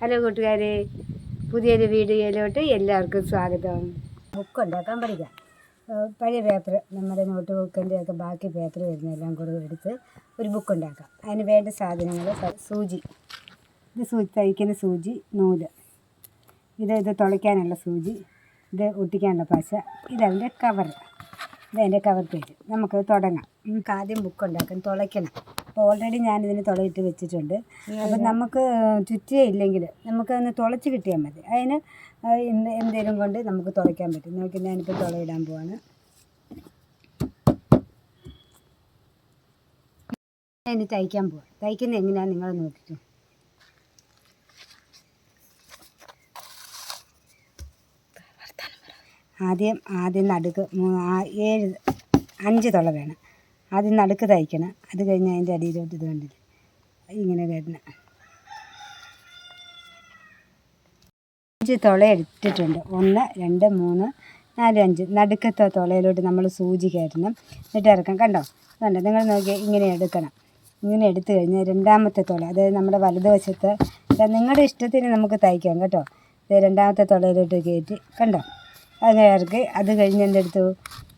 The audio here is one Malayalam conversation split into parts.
ഹലോ കൂട്ടുകാരെ പുതിയൊരു വീഡിയോയിലോട്ട് എല്ലാവർക്കും സ്വാഗതം. ബുക്ക് ഉണ്ടാക്കാൻ പഠിക്കാം. പഴയ പേപ്പർ നമ്മുടെ നോട്ട് ബുക്കിന്റെ ഒക്കെ ബാക്കി പേപ്പർ വരുന്നതെല്ലാം കൂടെ എടുത്ത് ഒരു ബുക്ക് ഉണ്ടാക്കാം. അതിന് വേണ്ട സാധനങ്ങൾ സൂചി. ഇത് സൂചി തയ്ക്കുന്ന സൂചി നൂൽ. ഇത് ഇത് തുളയ്ക്കാനുള്ള സൂചി ഇത് ഒട്ടിക്കാനുള്ള പശ ഇതതിന്റെ കവർ ഇതതിന്റെ കവർ പേജ് നമുക്ക് തുടങ്ങാം. നമുക്ക് ആദ്യം ബുക്ക് ഉണ്ടാക്കാൻ തുളയ്ക്കണം. അപ്പോൾ ഓൾറെഡി ഞാനിതിന് തുളയിട്ട് വെച്ചിട്ടുണ്ട്. അപ്പം നമുക്ക് ചുറ്റിയേ ഇല്ലെങ്കിൽ നമുക്കതൊന്ന് തുളച്ച് കിട്ടിയാൽ മതി. അതിന് എന്ത് എന്തെങ്കിലും കൊണ്ട് നമുക്ക് തുളയ്ക്കാൻ പറ്റും. നോക്കി ഞാനിപ്പോൾ തുളയിടാൻ പോവാണ്. ഇനി തയ്ക്കാൻ പോവാം. തയ്ക്കുന്നത് എങ്ങനെയാണെന്ന് നിങ്ങൾ നോക്കിക്കോ. ആദ്യം ആദ്യം നടുക്ക് ഏഴ് അഞ്ച് തുള വേണം. ആദ്യം നടുക്ക് തയ്ക്കണം. അത് കഴിഞ്ഞ് അതിന്റെ അടിയിലോട്ട് ഇത് കണ്ടില്ല? ഇങ്ങനെ വരണം അഞ്ച് തുള എടുത്തിട്ടുണ്ട്. ഒന്ന് രണ്ട് മൂന്ന് നാല് അഞ്ച്. നടുക്കത്തെ തുളയിലോട്ട് നമ്മൾ സൂചി കയറ്റണം. എന്നിട്ട് ഇറക്കാം കണ്ടോ? കണ്ടോ? നിങ്ങൾ നോക്കി ഇങ്ങനെ എടുക്കണം. ഇങ്ങനെ എടുത്തു കഴിഞ്ഞാൽ രണ്ടാമത്തെ തുള അതായത് നമ്മുടെ വലതുവശത്ത് നിങ്ങളുടെ ഇഷ്ടത്തിന് നമുക്ക് തയ്ക്കാം കേട്ടോ. രണ്ടാമത്തെ തുളയിലോട്ട് കയറ്റി. കണ്ടോ? അങ്ങനെ ഇറക്കി അത് കഴിഞ്ഞ് എന്തെടുത്തു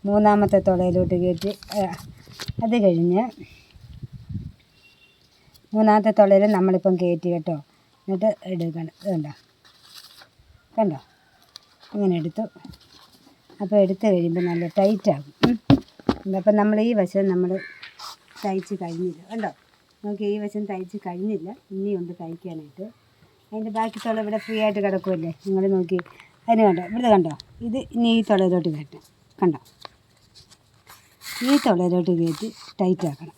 മൂന്നാമത്തെ തുളയിലോട്ട് കയറ്റി അത് കഴിഞ്ഞ് മൂന്നാമത്തെ തുളയിൽ നമ്മളിപ്പം കയറ്റി കേട്ടോ. എന്നിട്ട് എടുക്കണം. കണ്ടോ കണ്ടോ? ഇങ്ങനെ എടുത്തു. അപ്പോൾ എടുത്തു കഴിയുമ്പോൾ നല്ല ടൈറ്റാകും അപ്പം നമ്മൾ ഈ വശം നമ്മൾ തയ്ച്ച് കഴിഞ്ഞില്ല. കണ്ടോ? നമുക്ക് ഈ വശം തയ്ച്ച് കഴിഞ്ഞില്ല. ഇനിയുണ്ട് തയ്ക്കാനായിട്ട്. അതിന്റെ ബാക്കി തുള ഇവിടെ ഫ്രീ ആയിട്ട് കിടക്കുമല്ലേ നിങ്ങൾ നോക്കി. അതിന് കണ്ടോ? ഇവിടെ കണ്ടോ? ഇത് ഇനി ഈ തുളയിലോട്ട് കയറ്റാം കണ്ടോ? ഈ തുളയിലോട്ട് കയറ്റി ടൈറ്റ് ആക്കണം.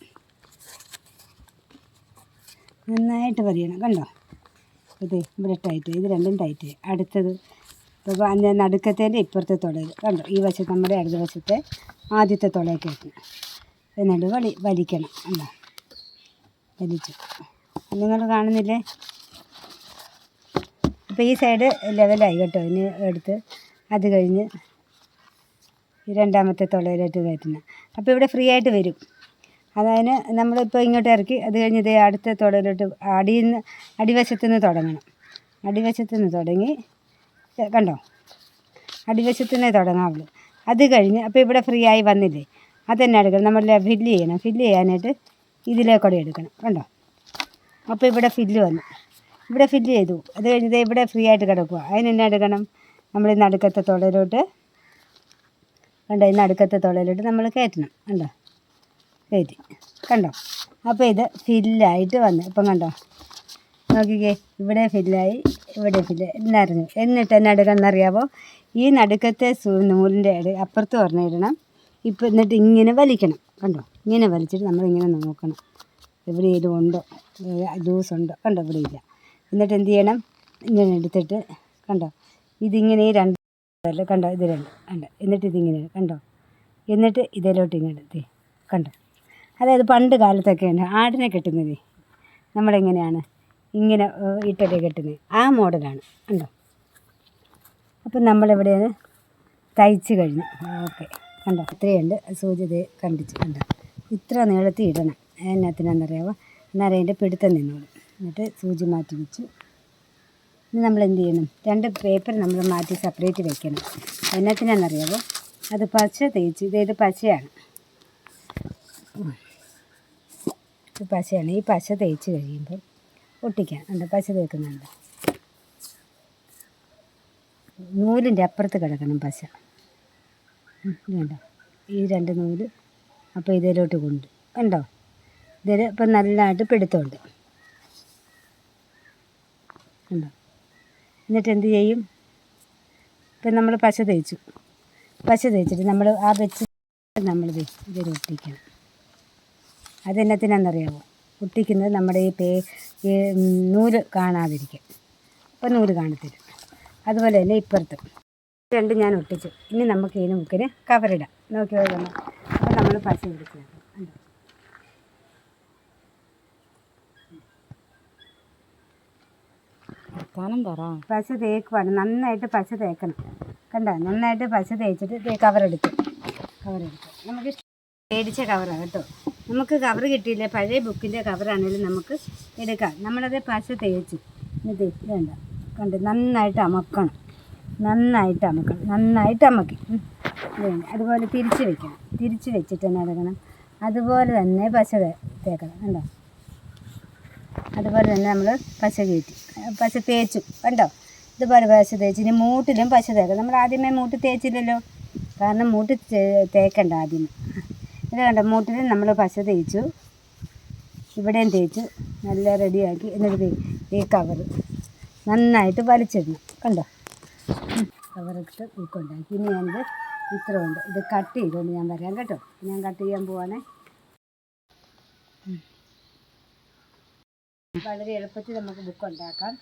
നന്നായിട്ട് പതിയണം കണ്ടോ? ഇത് ഇവിടെ ടൈറ്റ് ഇത് രണ്ടും ടൈറ്റ് അടുത്തത് ഇപ്പോൾ നടുക്കത്തേന്റെ ഇപ്പുറത്തെ തുളയിൽ കണ്ടോ? ഈ വശത്ത് നമ്മുടെ അടുത്ത വശത്തെ ആദ്യത്തെ തുളയിൽ കയറ്റണം. എന്നിട്ട് വലി വലിക്കണം. അല്ല വലിച്ചു. നിങ്ങൾ കാണുന്നില്ലേ? അപ്പോൾ ഈ സൈഡ് ലെവലായി കേട്ടോ. ഇനി എടുത്ത് അത് കഴിഞ്ഞ് രണ്ടാമത്തെ തുളയിലോട്ട് കയറ്റുന്നത് അപ്പോൾ ഇവിടെ ഫ്രീ ആയിട്ട് വരും. അതായത് നമ്മളിപ്പോൾ ഇങ്ങോട്ട് ഇറക്കി അത് കഴിഞ്ഞ് ഇതേ അടുത്ത തുളയിലോട്ട് അടിയിൽ നിന്ന് അടിവശത്തു നിന്ന് തുടങ്ങണം. അടിവശത്തു നിന്ന് തുടങ്ങി കണ്ടോ? അടിവശത്തു നിന്നേ തുടങ്ങാവുള്ളൂ. അത് കഴിഞ്ഞ് അപ്പോൾ ഇവിടെ ഫ്രീ ആയി വന്നില്ലേ? അത് തന്നെ എടുക്കണം. നമ്മൾ ഫില്ല് ചെയ്യണം. ഫില്ല് ചെയ്യാനായിട്ട് ഇതിലേക്കൂടെ എടുക്കണം. കണ്ടോ? അപ്പോൾ ഇവിടെ ഫില്ല് വന്നു. ഇവിടെ ഫില്ല് ചെയ്തു. അത് കഴിഞ്ഞത് ഇവിടെ ഫ്രീ ആയിട്ട് കിടക്കുക അതിന് എന്നാ എടുക്കണം? നമ്മൾ ഈ നടുക്കത്തെ തുളയിലോട്ട് കണ്ടോ? ഈ നടുക്കത്തെ തുളയിലോട്ട് നമ്മൾ കയറ്റണം. കണ്ടോ? കയറ്റി. കണ്ടോ? അപ്പോൾ ഇത് ഫില്ലായിട്ട് വന്നു. ഇപ്പം കണ്ടോ? നോക്കിക്കേ. ഇവിടെ ഫില്ലായി ഇവിടെ ഫില്ല് എന്നറിഞ്ഞു എന്നിട്ട് എന്നെ എടുക്കണമെന്നറിയാവോ ഈ നടുക്കത്തെ നൂലിന്റെ ഇട അപ്പുറത്ത് പറഞ്ഞിടണം ഇപ്പം എന്നിട്ട് ഇങ്ങനെ വലിക്കണം. കണ്ടോ? ഇങ്ങനെ വലിച്ചിട്ട് നമ്മളിങ്ങനെ നോക്കണം. എവിടെയെങ്കിലും ഉണ്ടോ? ജ്യൂസ് ഉണ്ടോ? കണ്ടോ? ഇവിടെ ഇല്ല എന്നിട്ട് എന്ത് ചെയ്യണം ഇങ്ങനെ എടുത്തിട്ട് കണ്ടോ? ഇതിങ്ങനെ രണ്ട് കണ്ടോ? ഇത് രണ്ട് കണ്ടോ? എന്നിട്ട് ഇതിങ്ങനെ കണ്ടോ? എന്നിട്ട് ഇതിലോട്ട് ഇങ്ങനെ എടുത്തേ കണ്ടോ? അതായത് പണ്ട് കാലത്തൊക്കെയാണ് ആടിനെ കെട്ടുന്നത്. നമ്മളെങ്ങനെയാണ് ഇങ്ങനെ ഇട്ടൊക്കെ കെട്ടുന്നത്. ആ മോഡലാണ്. കണ്ടോ? അപ്പം നമ്മളിവിടെ തയ്ച്ച് കഴിഞ്ഞു. ഓക്കെ. കണ്ടോ? ഇത്രയുണ്ട്. സൂചി ദേ കണ്ടിച്ച് കണ്ടോ? ഇത്ര നീളത്തിൽ ഇടണം. എന്നത്തിനാണെന്നറിയാമോ അന്നേരം അതിന്റെ പിടുത്തം നിന്നോളും. എന്നിട്ട് സൂചി മാറ്റി വെച്ചു ഇനി നമ്മൾ എന്ത് ചെയ്യണം രണ്ട് പേപ്പർ നമ്മൾ മാറ്റി സെപ്പറേറ്റ് വെക്കണം. എന്നത്തിനാണെന്നറിയാമോ അത് പച്ച തേച്ച് ഇതേത് പച്ചയാണ്? ഇത് പശയാണ് ഈ പശ തേച്ച് കഴിയുമ്പോൾ ഒട്ടിക്കാം. ഉണ്ട് പശ തേക്കുന്നുണ്ട്. നൂലിന്റെ അപ്പുറത്ത് കിടക്കണം പശ ഉം, കണ്ടോ? ഈ രണ്ട് നൂൽ അപ്പോൾ ഇതിലോട്ട് കൊണ്ട്. ഉണ്ടോ ഇതിൽ ഇപ്പം നല്ലതായിട്ട് പിടുത്തമുണ്ട്. കണ്ടോ എന്നിട്ട് എന്ത് ചെയ്യും? ഇപ്പം നമ്മൾ പശ തേച്ചു. പശ തേച്ചിട്ട് നമ്മൾ ആ വെച്ച് നമ്മൾ ഇതൊരു ഒട്ടിക്കണം. അതെന്നത്തിനാണെന്നറിയാമോ ഒട്ടിക്കുന്നത് നമ്മുടെ ഈ പേ നൂൽ കാണാതിരിക്കും അപ്പോൾ നൂൽ കാണത്തില്ല. അതുപോലെ തന്നെ ഇപ്പുറത്ത് രണ്ട് ഞാൻ ഒട്ടിച്ചു. ഇനി നമുക്ക് ഇതിന് മുക്കിന് കവറിടാം നോക്കി നോക്കണം അപ്പോൾ നമ്മൾ പശ പിടിച്ചു കണ്ടോ വർത്താനം പറ. പശ തേക്കുവാണ്. നന്നായിട്ട് പശ തേക്കണം. കണ്ട? നന്നായിട്ട് പശ തേച്ചിട്ട് ദേ കവറെടുത്തു. കവറെടുത്തു. നമുക്ക് മേടിച്ച കവറാണ് കേട്ടോ. നമുക്ക് കവർ കിട്ടിയില്ല? പഴയ ബുക്കിന്റെ കവറാണെങ്കിലും നമുക്ക് എടുക്കാം. നമ്മളത് പശ തേച്ച്. ഇത് വേണ്ട. കണ്ട് നന്നായിട്ട് അമക്കണം. നന്നായിട്ട് അമക്കണം. നന്നായിട്ട് അമക്കി. അതുപോലെ തിരിച്ച് വെക്കണം. തിരിച്ച് വെച്ചിട്ട് തന്നെ അടക്കണം. അതുപോലെ തന്നെ പശ തേക്കണം. കണ്ടോ? അതുപോലെ തന്നെ നമ്മൾ പശ കയറ്റി. പശ തേച്ചു. കണ്ടോ? ഇതുപോലെ പശ തേച്ച്. ഇനി മൂട്ടിലും പശ തേക്കാം. നമ്മൾ ആദ്യമേ മൂട്ട് തേച്ചില്ലല്ലോ? കാരണം മൂട്ട് തേക്കണ്ട ആദ്യമേ. ഇത് കണ്ടോ? മൂട്ടിൽ നമ്മൾ പശ തേച്ചു. ഇവിടെയും തേച്ചു. നല്ല റെഡിയാക്കി എന്നിട്ട് ഈ കവർ നന്നായിട്ട് വലിച്ചിടണം. കണ്ടോ? കവറിട്ട് ഉൾക്കൊണ്ടാക്കി. ഇനി ഞാനിത് ഇത്ര ഉണ്ട് ഇത് കട്ട് ചെയ്തുകൊണ്ട് ഞാൻ വരാം കേട്ടോ. ഞാൻ കട്ട് ചെയ്യാൻ പോവാണേ. വളരെ എളുപ്പത്തിൽ നമുക്ക് ബുക്ക് ഉണ്ടാക്കാം.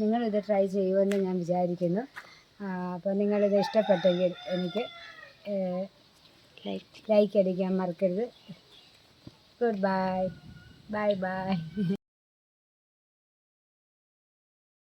നിങ്ങളിത് ട്രൈ ചെയ്യുമെന്ന് ഞാൻ വിചാരിക്കുന്നു. അപ്പോൾ നിങ്ങളിത് ഇഷ്ടപ്പെട്ടെങ്കിൽ എനിക്ക് ലൈക്ക് അടിക്കാൻ മറക്കരുത്. Good bye bye bye